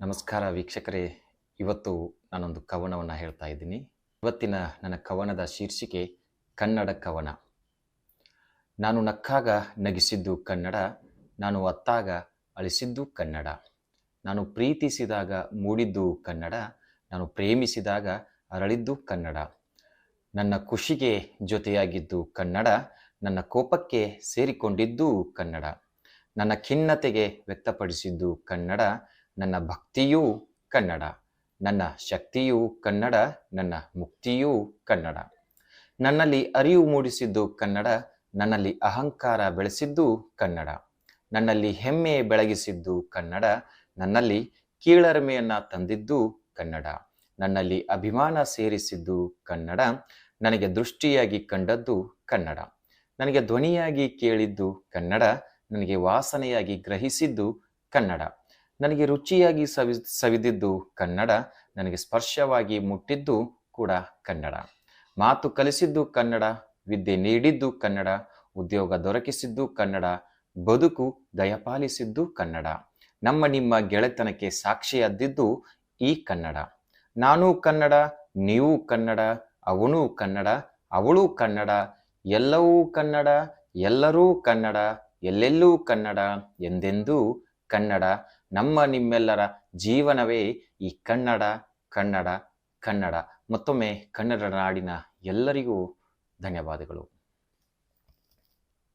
ನಮಸ್ಕಾರ ವೀಕ್ಷಕರೇ. ಇವತ್ತು ನಾನೊಂದು ಕವನವನ್ನು ಹೇಳ್ತಾ ಇದ್ದೀನಿ. ಇವತ್ತಿನ ನನ್ನ ಕವನದ ಶೀರ್ಷಿಕೆ ಕನ್ನಡ ಕವನ. ನಾನು ನಕ್ಕಾಗ ನಗಿಸಿದ್ದು ಕನ್ನಡ, ನಾನು ಅತ್ತಾಗ ಅಳಿಸಿದ್ದು ಕನ್ನಡ. ನಾನು ಪ್ರೀತಿಸಿದಾಗ ಮೂಡಿದ್ದು ಕನ್ನಡ, ನಾನು ಪ್ರೇಮಿಸಿದಾಗ ಅರಳಿದ್ದು ಕನ್ನಡ. ನನ್ನ ಖುಷಿಗೆ ಜೊತೆಯಾಗಿದ್ದು ಕನ್ನಡ, ನನ್ನ ಕೋಪಕ್ಕೆ ಸೇರಿಕೊಂಡಿದ್ದು ಕನ್ನಡ. ನನ್ನ ಖಿನ್ನತೆಗೆ ವ್ಯಕ್ತಪಡಿಸಿದ್ದು ಕನ್ನಡ ನನ್ನ ಭಕ್ತಿಯೂ ಕನ್ನಡ. ನನ್ನ ಶಕ್ತಿಯೂ ಕನ್ನಡ. ನನ್ನ ಮುಕ್ತಿಯೂ ಕನ್ನಡ. ನನ್ನಲ್ಲಿ ಅರಿವು ಮೂಡಿಸಿದ್ದು ಕನ್ನಡ. ನನ್ನಲ್ಲಿ ಅಹಂಕಾರ ಬೆಳೆಸಿದ್ದು ಕನ್ನಡ. ನನ್ನಲ್ಲಿ ಹೆಮ್ಮೆ ಬೆಳಗಿಸಿದ್ದು ಕನ್ನಡ. ನನ್ನಲ್ಲಿ ಕೀಳರಿಮೆಯನ್ನ ತಂದಿದ್ದು ಕನ್ನಡ. ನನ್ನಲ್ಲಿ ಅಭಿಮಾನ ಸೇರಿಸಿದ್ದು ಕನ್ನಡ. ನನಗೆ ದೃಷ್ಟಿಯಾಗಿ ಕಂಡದ್ದು ಕನ್ನಡ. ನನಗೆ ಧ್ವನಿಯಾಗಿ ಕೇಳಿದ್ದು ಕನ್ನಡ. ನನಗೆ ವಾಸನೆಯಾಗಿ ಗ್ರಹಿಸಿದ್ದು ಕನ್ನಡ. ನನಗೆ ರುಚಿಯಾಗಿ ಸವಿ, ಸವಿದಿದ್ದು ಕನ್ನಡ, ನನಗೆ ಸ್ಪರ್ಶವಾಗಿ ಮುಟ್ಟಿದ್ದು ಕೂಡ ಕನ್ನಡ. ಮಾತು ಕಲಿಸಿದ್ದು ಕನ್ನಡ, ವಿದ್ಯೆ ನೀಡಿದ್ದು ಕನ್ನಡ, ಉದ್ಯೋಗ ದೊರಕಿಸಿದ್ದು ಕನ್ನಡ, ಬದುಕು ದಯಪಾಲಿಸಿದ್ದು ಕನ್ನಡ. ನಮ್ಮ ನಿಮ್ಮ ಗೆಳೆತನಕ್ಕೆ ಸಾಕ್ಷಿಯಾದ್ದಿದ್ದು ಈ ಕನ್ನಡ. ನಾನೂ ಕನ್ನಡ, ನೀವು ಕನ್ನಡ, ಅವನೂ ಕನ್ನಡ, ಅವಳು ಕನ್ನಡ, ಎಲ್ಲವೂ ಕನ್ನಡ, ಎಲ್ಲರೂ ಕನ್ನಡ, ಎಲ್ಲೆಲ್ಲೂ ಕನ್ನಡ ಎಂದೆಂದೂ ಕನ್ನಡ. ನಮ್ಮ ನಿಮ್ಮೆಲ್ಲರ ಜೀವನವೇ ಈ ಕನ್ನಡ ಕನ್ನಡ ಕನ್ನಡ. ಮತ್ತೊಮ್ಮೆ ಕನ್ನಡ ನಾಡಿನ ಎಲ್ಲರಿಗೂ ಧನ್ಯವಾದಗಳು.